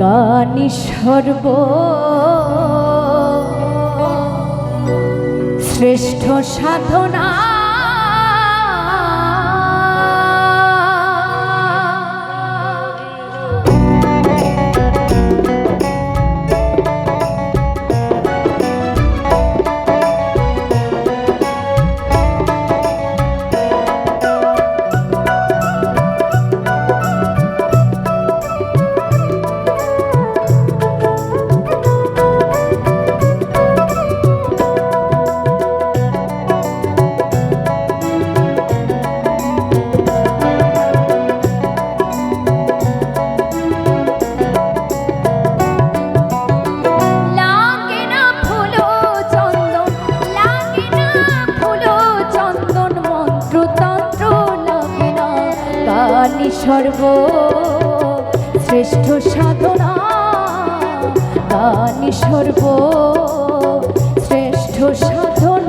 গানি সর্ব। শ্রেষ্ঠ সাধনা। সর্ব শ্রেষ্ঠ সাধনা দানি সর্ব শ্রেষ্ঠ সাধনা।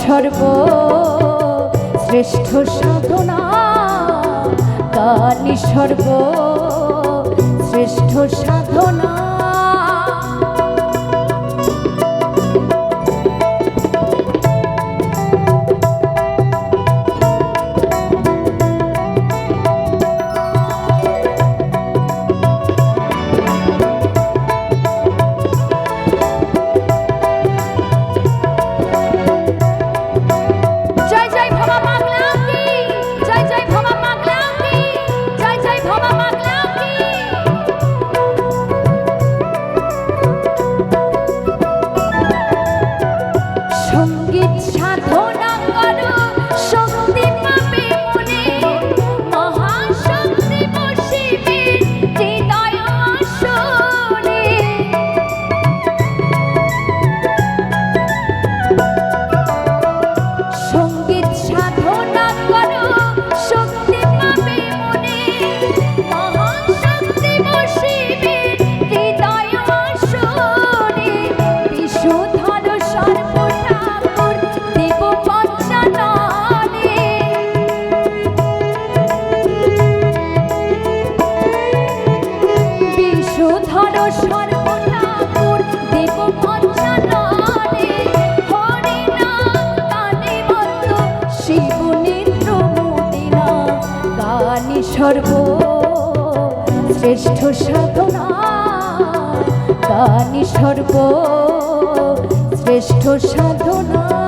সর্ব শ্রেষ্ঠ সাধনা কানি সর্ব শ্রেষ্ঠ সাধনা। সর্ব শ্রেষ্ঠ সাধনা তানি সর্ব শ্রেষ্ঠ সাধনা।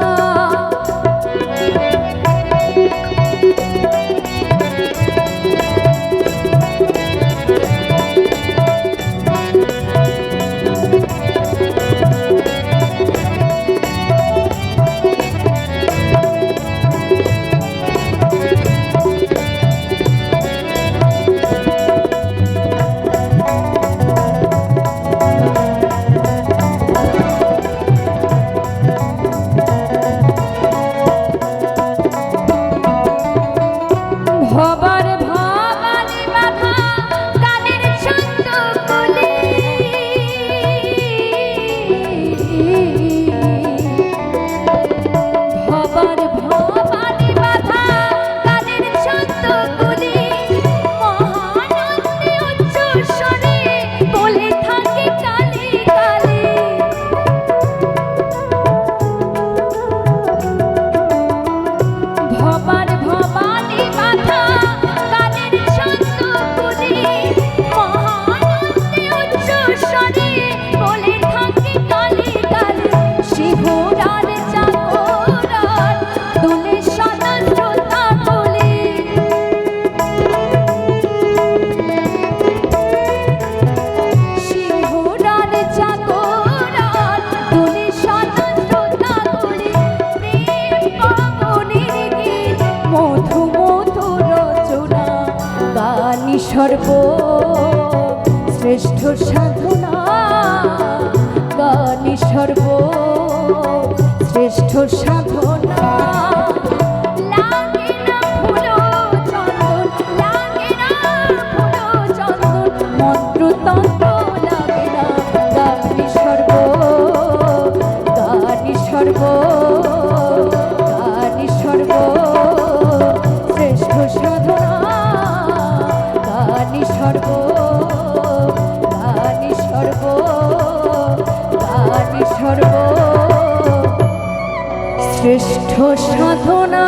করব শ্রেষ্ঠ সাধনা গানি সর্ব শ্রেষ্ঠ সাধনা। তারি সর্ব শ্রেষ্ঠ সাধনা।